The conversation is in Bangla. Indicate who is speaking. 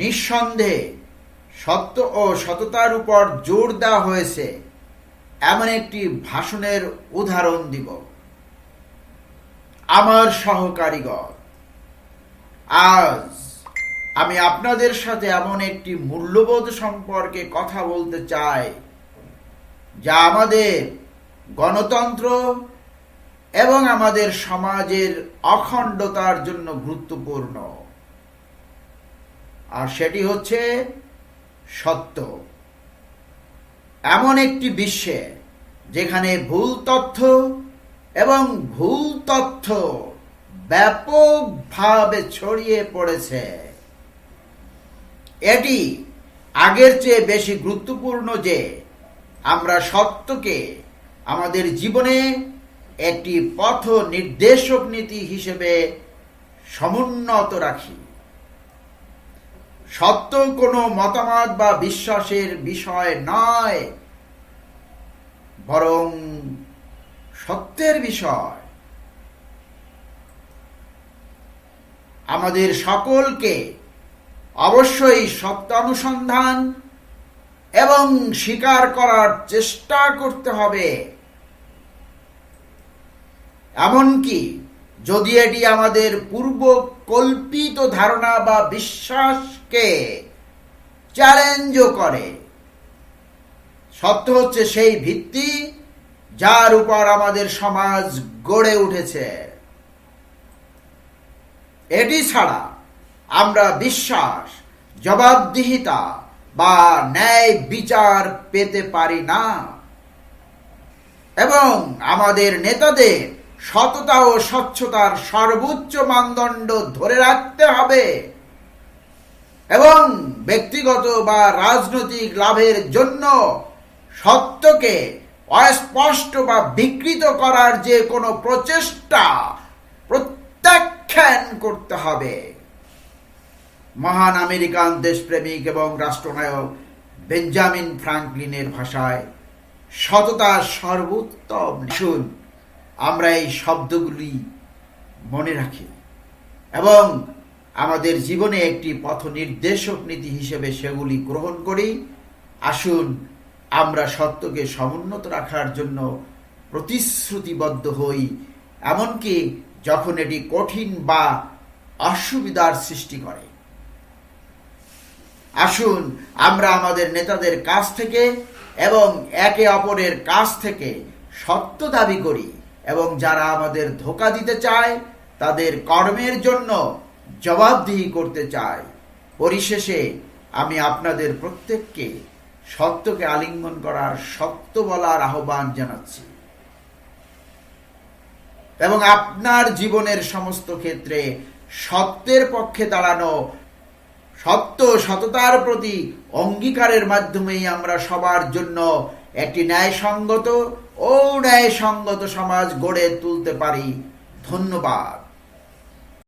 Speaker 1: নিঃসন্দেহে সত্য ও সততার উপর জোর দেওয়া হয়েছে এমন একটি ভাষণের উদাহরণ দিব। আমার সহকারীগণ, আজ আমি আপনাদের সাথে এমন একটি মূল্যবোধ সম্পর্কে কথা বলতে চাই, যা আমাদের গণতন্ত্র এবং আমাদের সমাজের অখণ্ডতার জন্য গুরুত্বপূর্ণ। আর সেটি হচ্ছে সত্য। এমন একটি বিশ্বে যেখানে ভুল তথ্য এবং ভুল তথ্য ব্যাপকভাবে ছড়িয়ে পড়েছে। এটি আগের চেয়ে বেশি গুরুত্বপূর্ণ যে আমরা সত্যকে আমাদের জীবনে একটি পথ নির্দেশক নীতি হিসেবে সমুন্নত রাখি। সত্য কোনো মতামত বা বিশ্বাসের বিষয় নয়। বরং সত্যের বিষয়। আমাদের সকলকে অবশ্যই সত্য অনুসন্ধান এবং স্বীকার করার চেষ্টা করতে হবে। এমনকি যদি এটি আমাদের পূর্ব কল্পিত ধারণা বা বিশ্বাসকে চ্যালেঞ্জও করে সত্য হচ্ছে সেই ভিত্তি যার উপর আমাদের সমাজ গড়ে উঠেছে। এটি ছাড়া আমরা বিশ্বাস, জবাবদিহিতা বা ন্যায় বিচার পেতে পারি না। এবং আমাদের নেতাদের সততা ও স্বচ্ছতার সর্বোচ্চ মানদণ্ড ধরে রাখতে হবে। এবং ব্যক্তিগত বা রাজনৈতিক লাভের জন্য সত্যকে অস্পষ্ট বা বিকৃত করার যে কোনো প্রচেষ্টা প্রত্যাখ্যান করতে হবে। মহান আমেরিকান দেশপ্রেমিক এবং রাষ্ট্রনায়ক বেঞ্জামিন ফ্রাঙ্কলিনের ভাষায় সততা সর্বোত্তম। শুন আমরা এই শব্দগুলি মনে রাখি। এবং আমাদের জীবনে একটি পথ নির্দেশক নীতি হিসেবে সেগুলি গ্রহণ করি। আসুন আমরা সত্যকে সমুন্নত রাখার জন্য প্রতিশ্রুতিবদ্ধ হই। এমনকি যখন এটি কঠিন বা অসুবিধার সৃষ্টি করে। আসুন আমরা আমাদের নেতাদের কাছ থেকে এবং একে অপরের কাছ থেকে সত্য দাবি করি। এবং যারা আমাদের ধোকা দিতে চায়, তাদের কর্মের জন্য জবাবদিহি করতে চায়। পরিশেষে আমি আপনাদের প্রত্যেককে সত্যকে আলিঙ্গন করার সত্য বলার আহ্বান জানাচ্ছি। এবং আপনার জীবনের সমস্ত ক্ষেত্রে সত্যের পক্ষে দাঁড়ানো, সত্য, সততার প্রতি অঙ্গীকারের মাধ্যমেই আমরা সবার জন্য একটি ন্যায়সঙ্গত ও ন্যায়সঙ্গত সমাজ গড়ে তুলতে পারি। ধন্যবাদ।